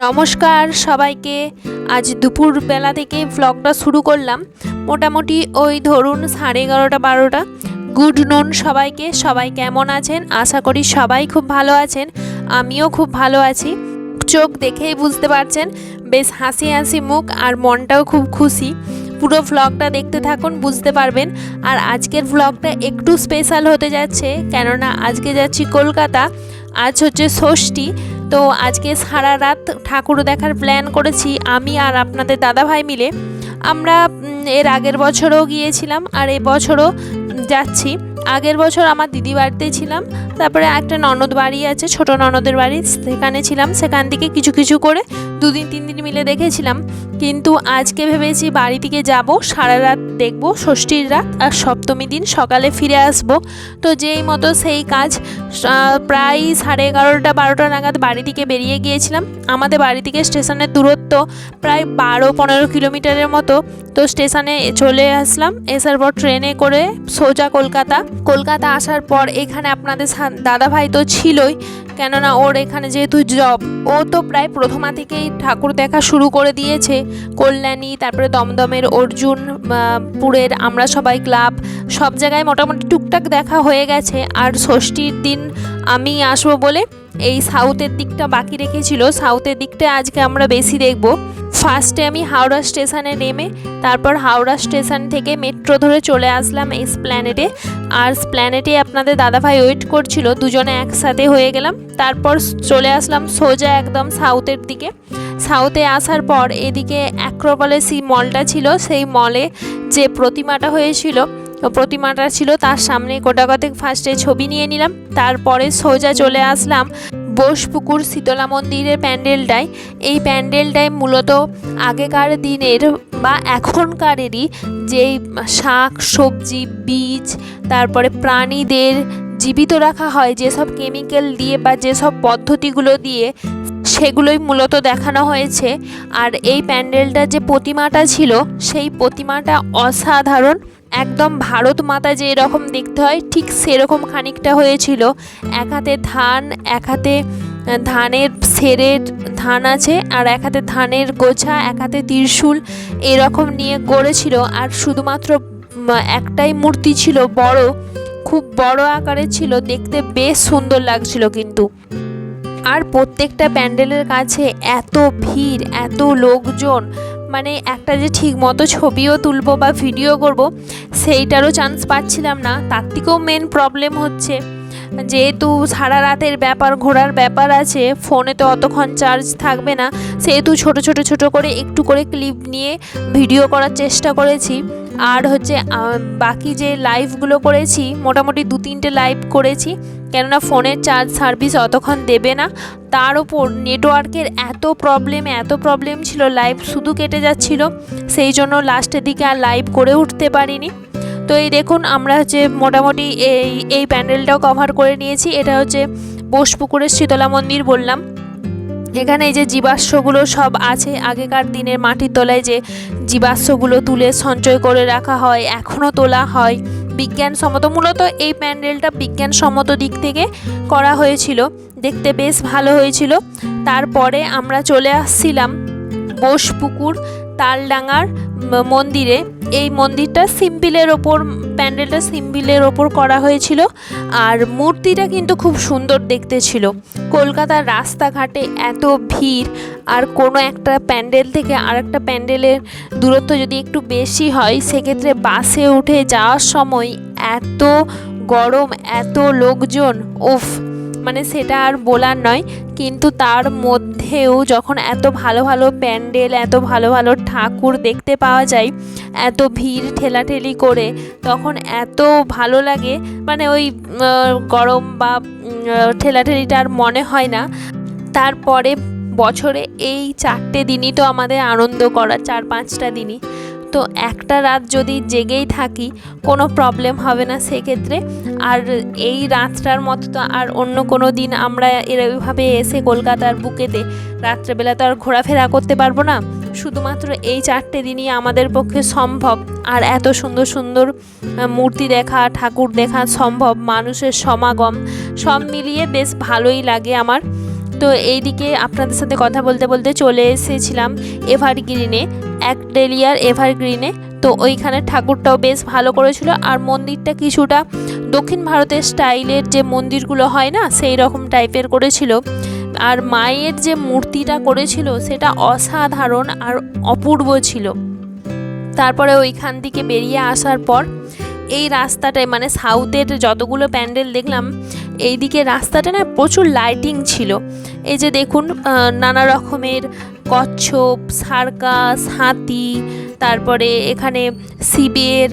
নমস্কার সবাইকে। আজ দুপুর বেলা থেকে ভ্লগটা শুরু করলাম। মোটামুটি ওই ধরুন সাড়ে এগারোটা, বারোটা। গুড নুন সবাইকে। সবাই কেমন আছেন? আশা করি সবাই খুব ভালো আছেন। আমিও খুব ভালো আছি। চোখ দেখেই বুঝতে পারছেন, বেশ হাসি হাসি মুখ আর মনটাও খুব খুশি। পুরো ভ্লগটা দেখতে থাকুন, বুঝতে পারবেন। আর আজকের ভ্লগটা একটু স্পেশাল হতে যাচ্ছে, কেননা আজকে যাচ্ছি কলকাতা। আজ হচ্ছে ষষ্ঠী। তো আজকে সারা রাত ঠাকুর দেখার প্ল্যান করেছি, আমি আর আপনাদের দাদা ভাই মিলে। আমরা এর আগের বছরও গিয়েছিলাম আর এ বছরও যাচ্ছি। আগের বছর আমার দিদি বাড়িতে ছিলাম, তারপরে একটা ননদ বাড়ি আছে, ছোট ননদের বাড়ি, সেখানে ছিলাম। সেখান থেকে কিছু কিছু করে দুদিন, তিন দিন মিলে দেখেছিলাম। কিন্তু আজকে ভেবেছি বাড়ি থেকে যাব, সারা রাত দেখব ষষ্ঠীর রাত আর সপ্তমী দিন সকালে ফিরে আসব। তো যেই মতো সেই কাজ প্রায় সাড়ে এগারোটা, বারোটা নাগাদ বাড়ি থেকে বেরিয়ে গিয়েছিলাম। আমাদের বাড়ি থেকে স্টেশনের দূরত্ব প্রায় বারো, পনেরো কিলোমিটারের মতো। তো স্টেশনে চলে আসলাম আসার পর ট্রেনে করে সোজা কলকাতা। কলকাতা আসার পর এখানে আপনাদের সা- দাদা ভাই তো ছিলই। কেননা ওর এখানে যেহেতু জব, ও তো প্রায় প্রথমা থেকেই ঠাকুর দেখা শুরু করে দিয়েছে। কল্যাণী, তারপরে দমদমের অর্জুন পুরের আমরা সবাই ক্লাব, সব জায়গায় মোটামুটি টুকটাক দেখা হয়ে গেছে। আর ষষ্ঠীর দিন আমি আসব বলে এই সাউথের দিকটা বাকি রেখেছিল। সাউথের দিকটা আজকে আমরা বেশি দেখব। ফার্স্টে আমি হাওড়া স্টেশনে নেমে, তারপর হাওড়া স্টেশন থেকে মেট্রো ধরে চলে আসলাম এই স্প্ল্যানেটে আর স্প্ল্যানেটে আপনাদের দাদাভাই ওয়েট করছিল, দুজনে একসাথে হয়ে গেলাম। তারপর চলে আসলাম সোজা একদম সাউথের দিকে। সাউথে আসার পর এদিকে অ্যাক্রোপলে অ্যাক্রোপলিসি মলটা ছিল, সেই মলে যে প্রতিমাটা হয়েছিল, প্রতিমাটা ছিল তার সামনে গোটাগতিক ফার্স্টে ছবি নিয়ে নিলাম। তারপরে সোজা চলে আসলাম বোসপুকুর শীতলা মন্দিরের প্যান্ডেলটাই এই প্যান্ডেলটাই মূলত আগেকার দিনের বা এখনকারেরই যেই শাক, সবজি, বীজ, তারপরে প্রাণীদের জীবিত রাখা হয়, যেসব কেমিক্যাল দিয়ে বা যেসব পদ্ধতিগুলো দিয়ে সেগুলোই মূলত দেখানো হয়েছে। আর এই প্যান্ডেলটার যে প্রতিমাটা ছিল, সেই প্রতিমাটা অসাধারণ। একদম ভারত মাতা যে এরকম দেখতে হয়, ঠিক সেরকম খানিকটা হয়েছিল। এক হাতে ধান, এক হাতে ধানের সেরের ধান আছে, আর এক হাতে ধানের গোছা, এক হাতে ত্রিশূল এরকম নিয়ে গড়েছিল। আর শুধুমাত্র একটাই মূর্তি ছিল বড়, খুব বড় আকারের ছিল, দেখতে বেশ সুন্দর লাগছিল কিন্তু। আর প্রত্যেকটা প্যান্ডেলের কাছে এত ভিড়, এত লোকজন মানে একটা যে ঠিক মতো ছবিও তুলবো বা ভিডিও করব, সেইটারও চান্স পাচ্ছিলাম না। তার থেকেও মেন প্রবলেম হচ্ছে যেহেতু সারা রাতের ব্যাপার, ঘোরার ব্যাপার আছে, ফোনে তো অতক্ষণ চার্জ থাকবে না, সেহেতু ছোট ছোট ছোট করে একটু করে ক্লিপ নিয়ে ভিডিও করার চেষ্টা করেছি। আর হচ্ছে বাকি যে লাইভগুলো করেছি, মোটামুটি দু তিনটে লাইভ করেছি, কেননা ফোনের চার্জ সার্ভিস অতক্ষণ দেবে না। তার ওপর নেটওয়ার্কের এত প্রবলেম এত প্রবলেম ছিল লাইভ শুধু কেটে যাচ্ছিল, সেই জন্য লাস্টের দিকে আর লাইভ করে উঠতে পারিনি। তো এই দেখুন, আমরা হচ্ছে মোটামুটি এই এই প্যান্ডেলটাও কভার করে নিয়েছি। এটা হচ্ছে বোসপুকুরের শীতলা মন্দির বললাম। এখানে এই যে জীবাশ্মগুলো সব আছে, আগেকার দিনের মাটির তলায় যে জীবাশ্মগুলো তুলে সঞ্চয় করে রাখা হয় এখনও তোলা হয়। বিজ্ঞানসম্মত, মূলত এই প্যান্ডেলটা বিজ্ঞানসম্মত দিক থেকে করা হয়েছিল। দেখতে বেশ ভালো হয়েছিল। তারপরে আমরা চলে আসছিলাম বোসপুকুর, তালডাঙ্গার মন্দিরে। এই মন্দিরটা সিম্পিলের ওপর, প্যান্ডেলটা সিম্পিলের ওপর করা হয়েছিল। আর মূর্তিটা কিন্তু খুব সুন্দর দেখতে ছিল। কলকাতার রাস্তাঘাটে এত ভিড়, আর কোনো একটা প্যান্ডেল থেকে আর একটা প্যান্ডেলের দূরত্ব যদি একটু বেশি হয়, সেক্ষেত্রে বাসে উঠে যাওয়ার সময় এত গরম, এত লোকজন, উফ! মানে সেটা আর বলার নয়, কিন্তু তার মধ্যেও যখন এত ভালো ভালো প্যান্ডেল, এত ভালো ভালো ঠাকুর দেখতে পাওয়া যায়, এত ভিড় ঠেলাঠেলি করে, তখন এত ভালো লাগে মানে ওই গরম বা ঠেলাঠেলিটা আর মনে হয় না। তারপরে বছরে এই চারটে দিনই তো আমাদের আনন্দ করা, চার পাঁচটা দিনই। তো একটা রাত যদি জেগেই থাকি, কোনো প্রবলেম হবে না সেক্ষেত্রে। আর এই রাতটার মতো তো আর অন্য কোনো দিন আমরা এরভাবে এসে কলকাতার বুকেতে রাত্রেবেলা তো আর ঘোরাফেরা করতে পারব না। শুধুমাত্র এই চারটে দিনই আমাদের পক্ষে সম্ভব। আর এত সুন্দর সুন্দর মূর্তি দেখা, ঠাকুর দেখা সম্ভব, মানুষের সমাগম, সব মিলিয়ে বেশ ভালোই লাগে আমার। তো এইদিকে আপনাদের সাথে কথা বলতে বলতে চলে এসেছিলাম এভারগ্রিনে। এক ডেলিয়ার এভারগ্রিনে। তো ওইখানে ঠাকুরটাও বেশ ভালো করেছিল। আর মন্দিরটা কিছুটা দক্ষিণ ভারতের স্টাইলের যে মন্দিরগুলো হয় না, সেই রকম টাইপের করেছিল। আর মায়ের যে মূর্তিটা করেছিল, সেটা অসাধারণ আর অপূর্ব ছিল। তারপরে ওইখান থেকে বেরিয়ে আসার পর এই রাস্তাটায় মানে সাউথের যতগুলো প্যান্ডেল দেখলাম, এইদিকে রাস্তাটা না প্রচুর লাইটিং ছিল। এই যে দেখুন নানা রকমের কচ্ছপ, সার্কাস, হাতি, তারপরে এখানে শিবের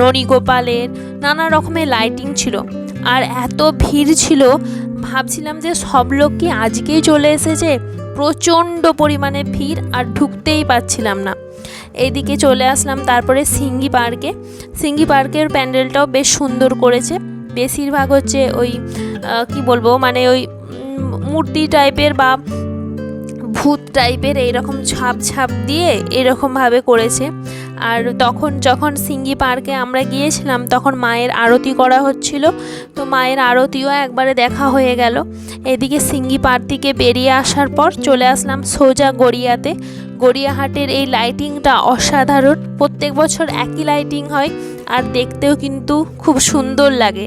ননীগোপালের নানা রকমের লাইটিং ছিল। আর এত ভিড় ছিল, ভাবছিলাম যে সব লোক কি আজকেই চলে এসেছে। প্রচণ্ড পরিমাণে ভিড় আর ঢুকতেই পাচ্ছিলাম না। এইদিকে চলে আসলাম তারপরে সিঙ্গি পার্কে। সিঙ্গি পার্কের প্যান্ডেলটাও বেশ সুন্দর করেছে। বেশিরভাগ হচ্ছে ওই কি বলব মানে ওই মূর্তি টাইপের বা ভূত টাইপের এইরকম ছাপ ছাপ দিয়ে এরকমভাবে করেছে। আর তখন যখন সিঙ্গি পার্কে আমরা গিয়েছিলাম, তখন মায়ের আরতি করা হচ্ছিল। তো মায়ের আরতিও একবারে দেখা হয়ে গেল। এদিকে সিঙ্গি পার্ক থেকে বেরিয়ে আসার পর চলে আসলাম সোজা গড়িয়াতে। গড়িয়াহাটের এই লাইটিংটা অসাধারণ। প্রত্যেক বছর একই লাইটিং হয় আর দেখতেও কিন্তু খুব সুন্দর লাগে।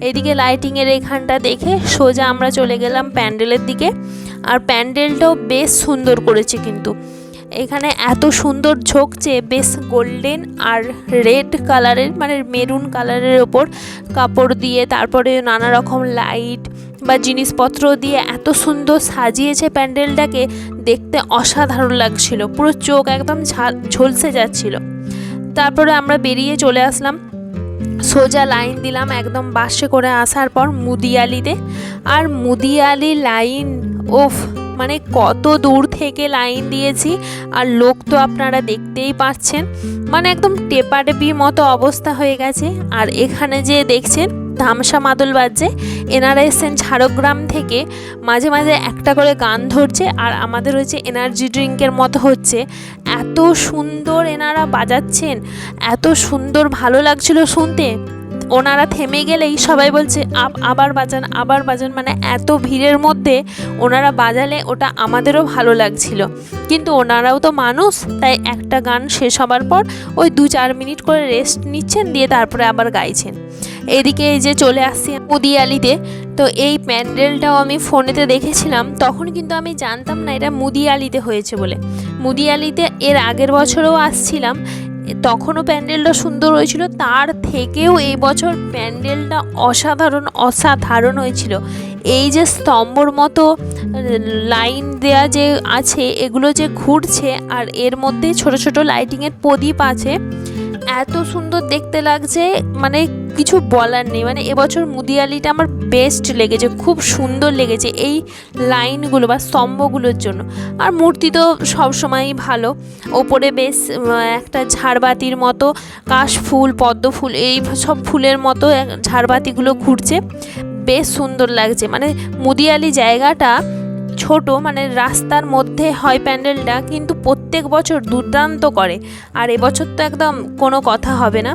এদিকে লাইটিংয়ের এখানটা দেখে সোজা আমরা চলে গেলাম প্যান্ডেলের দিকে। আর প্যান্ডেলটাও বেশ সুন্দর করেছে কিন্তু। এখানে এত সুন্দর ঝোঁকছে বেশ গোল্ডেন আর রেড কালারের মানে মেরুন কালারের ওপর কাপড় দিয়ে, তারপরে নানা রকম লাইট বা জিনিসপত্র দিয়ে এত সুন্দর সাজিয়েছে প্যান্ডেলটাকে। দেখতে অসাধারণ লাগছিল, পুরো চোখ একদম ঝলসে যাচ্ছিল। তারপরে আমরা বেরিয়ে চলে আসলাম সোজা লাইন দিলাম, একদম বাসে করে আসার পর মুদিয়ালিতে। আর মুদিয়ালি লাইন ওফ মানে কত দূর থেকে লাইন দিয়েছি, আর লোক তো আপনারা দেখতেই পাচ্ছেন। মানে একদম টেপাটেপির মতো অবস্থা হয়ে গেছে। আর এখানে যে দেখছেন ধামসা মাদল বাজছে এনারা এসছেন ঝাড়গ্রাম থেকে। মাঝে মাঝে একটা করে গান ধরছে আর আমাদের হচ্ছে এনার্জি ড্রিঙ্কের মতো হচ্ছে। এত সুন্দর এনারা বাজাচ্ছেন। এত সুন্দর ভালো লাগছিল শুনতে। ওনারা থেমে গেলেই সবাই বলছে, "আব- আবার বাজান আবার বাজান। মানে এত ভিড়ের মধ্যে ওনারা বাজালে ওটা আমাদেরও ভালো লাগছিল। কিন্তু ওনারাও তো মানুষ, তাই একটা গান শেষ হবার পর ওই দু চার মিনিট করে রেস্ট নিচ্ছেন, দিয়ে তারপরে আবার গাইছেন। এদিকে এই যে চলে আসছি মুদিয়ালিতে। তো এই প্যান্ডেলটাও আমি ফোনেতে দেখেছিলাম, তখন কিন্তু আমি জানতাম না এটা মুদিয়ালিতে হয়েছে বলে। মুদিয়ালিতে এর আগের বছরও আসছিলাম তখনও প্যান্ডেলটা সুন্দর হয়েছিল। তার থেকেও এই বছর প্যান্ডেলটা অসাধারণ অসাধারণ হয়েছিল। এই যে স্তম্ভর মতো লাইন দেয়া যে আছে, এগুলো যে ঘুরছে আর এর মধ্যে ছোট ছোট লাইটিংয়ের প্রদীপ আছে, এত সুন্দর দেখতে লাগছে। মানে কিছু বলার নেই। মানে এবছর মুদিয়ালিটা আমার বেস্ট লেগেছে, খুব সুন্দর লেগেছে এই লাইনগুলো বা স্তম্ভগুলোর জন্য। আর মূর্তি তো সবসময়ই ভালো। ওপরে বেশ একটা ঝাড়বাতির মতো কাশ ফুল, পদ্ম ফুল, এই সব ফুলের মতো ঝাড়বাতিগুলো ঘুরছে। বেশ সুন্দর লাগছে। মানে মুদিয়ালি জায়গাটা ছোট মানে রাস্তার মধ্যে হয় প্যান্ডেলটা, কিন্তু প্রত্যেক বছর দুর্দান্ত করে। আর এবছর তো একদম কোনো কথা হবে না।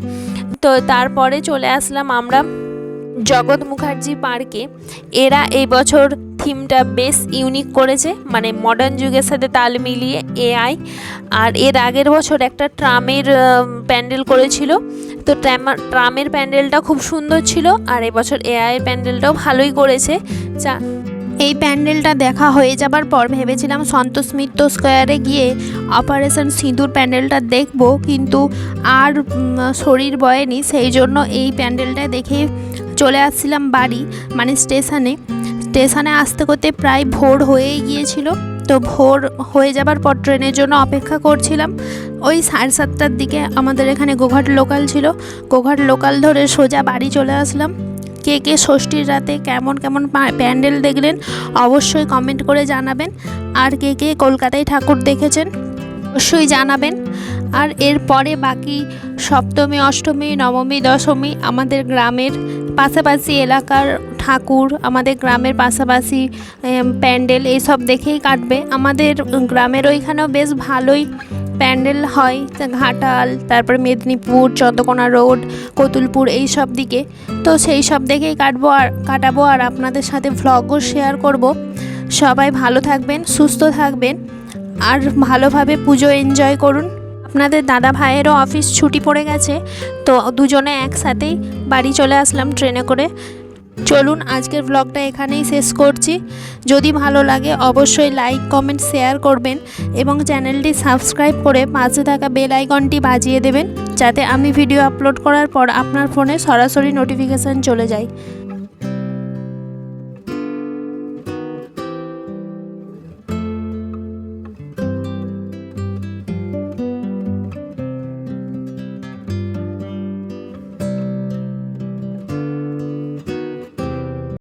তো তারপরে চলে আসলাম আমরা জগৎ মুখার্জি পার্কে। এরা এই বছর থিমটা বেশ ইউনিক করেছে মানে মডার্ন যুগের সাথে তাল মিলিয়ে এআই আর এর আগের বছর একটা ট্রামের প্যান্ডেল করেছিল। তো ট্রামা- ট্রামের প্যান্ডেলটা খুব সুন্দর ছিল, আর এবছর এআই প্যান্ডেলটাও ভালোই করেছে। যা এই প্যান্ডেলটা দেখা হয়ে যাবার পর ভেবেছিলাম সন্তোষ মিত্র স্কোয়ারে গিয়ে অপারেশন সিঁদুর প্যান্ডেলটা দেখব, কিন্তু আর শরীর বয়েনি সেই জন্য এই প্যান্ডেলটা দেখে চলে আসছিলাম বাড়ি মানে স্টেশনে। স্টেশনে আসতে করতে প্রায় ভোর হয়েই গিয়েছিল, তো ভোর হয়ে যাবার পর ট্রেনের জন্য অপেক্ষা করছিলাম। ওই সাড়ে সাতটার দিকে আমাদের এখানে গোঘাট লোকাল ছিল, গোঘাট লোকাল ধরে সোজা বাড়ি চলে আসলাম। কে কে ষষ্ঠীর রাতে কেমন কেমন প্যান্ডেল দেখলেন অবশ্যই কমেন্ট করে জানাবেন। আর কে কে কলকাতায় ঠাকুর দেখেছেন অবশ্যই জানাবেন। আর এরপরে বাকি সপ্তমী, অষ্টমী, নবমী, দশমী আমাদের গ্রামের পাশাপাশি এলাকার ঠাকুর, আমাদের গ্রামের পাশাপাশি প্যান্ডেল এইসব দেখেই কাটবে। আমাদের গ্রামের ওইখানেও বেশ ভালোই প্যান্ডেল হয় ঘাটাল, তারপর মেদিনীপুর, চন্দ্রকোনা রোড, কতুলপুর এই সব দিকে। তো সেই সব দেখেই কাটবো আর কাটাবো আর আপনাদের সাথে ভ্লগও শেয়ার করব। সবাই ভালো থাকবেন, সুস্থ থাকবেন আর ভালোভাবে পুজো এনজয় করুন। আপনাদের দাদা ভাইয়েরও অফিস ছুটি পড়ে গেছে, তো দুজনে একসাথেই বাড়ি চলে আসলাম ট্রেনে করে। চলুন আজকের ব্লগটা এখানেই শেষ করছি। যদি ভালো লাগে, অবশ্যই লাইক কমেন্ট শেয়ার করবেন এবং চ্যানেলটি সাবস্ক্রাইব করে পাশে থাকা বেল আইকনটি বাজিয়ে দেবেন, যাতে আমি ভিডিও আপলোড করার পর আপনার ফোনে সরাসরি নোটিফিকেশান চলে যায়।